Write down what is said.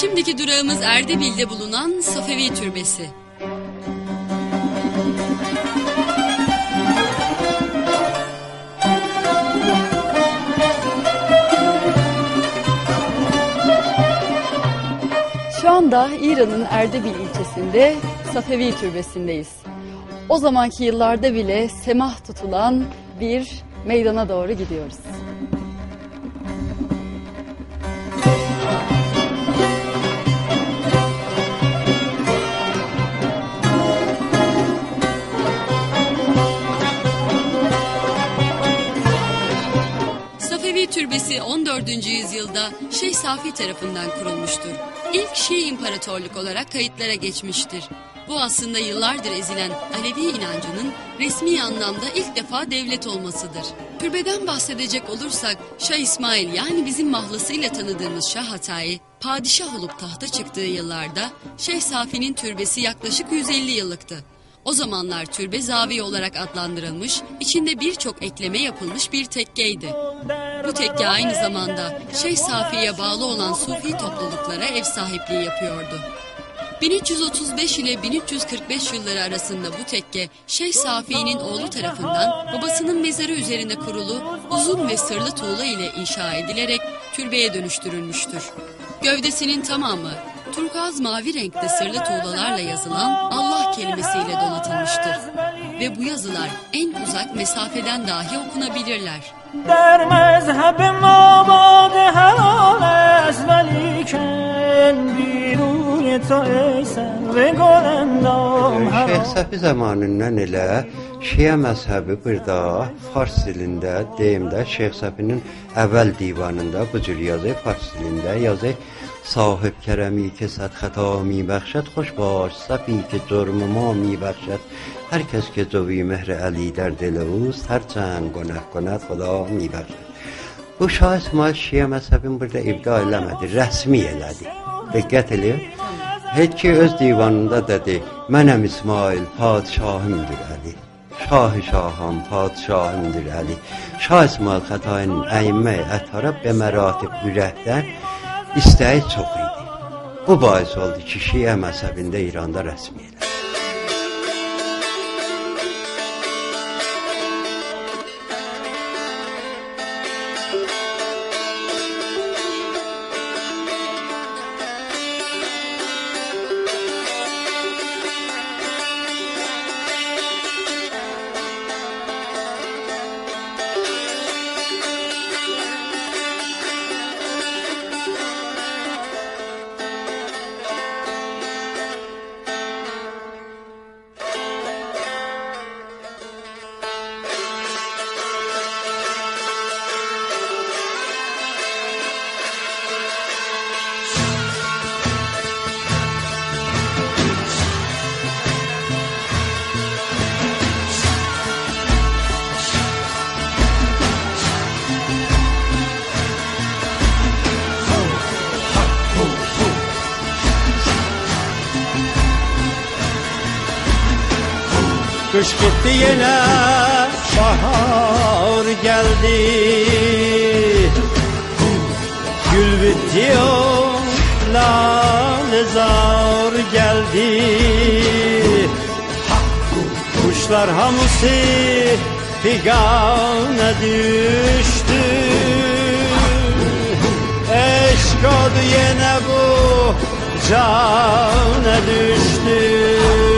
Şimdiki durağımız Erdebil'de bulunan Safevi Türbesi. Şu anda İran'ın Erdebil ilçesinde Safevi Türbesi'ndeyiz. O zamanki yıllarda bile semah tutulan bir meydana doğru gidiyoruz. Türbesi 14. yüzyılda Şeyh Safi tarafından kurulmuştur. İlk Şii İmparatorluk olarak kayıtlara geçmiştir. Bu aslında yıllardır ezilen Alevi inancının resmi anlamda ilk defa devlet olmasıdır. Türbeden bahsedecek olursak Şah İsmail yani bizim mahlasıyla tanıdığımız Şah Hatayi, padişah olup tahta çıktığı yıllarda Şeyh Safi'nin türbesi yaklaşık 150 yıllıktı. O zamanlar türbe zavi olarak adlandırılmış, içinde birçok ekleme yapılmış bir tekkeydi. Bu tekke aynı zamanda Şeyh Safi'ye bağlı olan Sufi topluluklara ev sahipliği yapıyordu. 1335 ile 1345 yılları arasında bu tekke Şeyh Safi'nin oğlu tarafından babasının mezarı üzerine kurulu uzun ve sırlı tuğla ile inşa edilerek türbeye dönüştürülmüştür. Gövdesinin tamamı turkuaz mavi renkte sırlı tuğlalarla yazılan Allah kelimesiyle donatılmıştır Ve bu yazılar en uzak mesafeden dahi okunabilirler. در مذهب ما باد حلال است ولیکن بیروی تو ای سر گلندام Şeyh حرام Səfi zamanından elə Şiə məzhəbi burada fars dilində, deyimdə Şeyx Səfinin əvvəl divanında bu cür yazı fars dilində yazı صاحب کرمی که صد خطا می بخشد خوش باش. صفی که جرم ما می بخشد هر کس که زوی مهر علی در دل اوست هر چند گناه کند خدا می بخشد او شاید ما شیعه مذهبیم برده ابداع لمده رسمی لده به گتلی هیچی از دیوانده داده. منم اسماعیل پادشاهم در علی. شاه شاهم پادشاهم در علی. شاه اسماعیل خطاین ایمه اتارب به مراتب برهدن istəyi çox idi. Bu bais oldu ki, Şiə məzhəbində İranda rəsmi elədi. Kış gitti yine bahar geldi. Gül bitti o lale zar geldi. Kuşlar hamısı figana düştü. Eşk yine bu cana düştü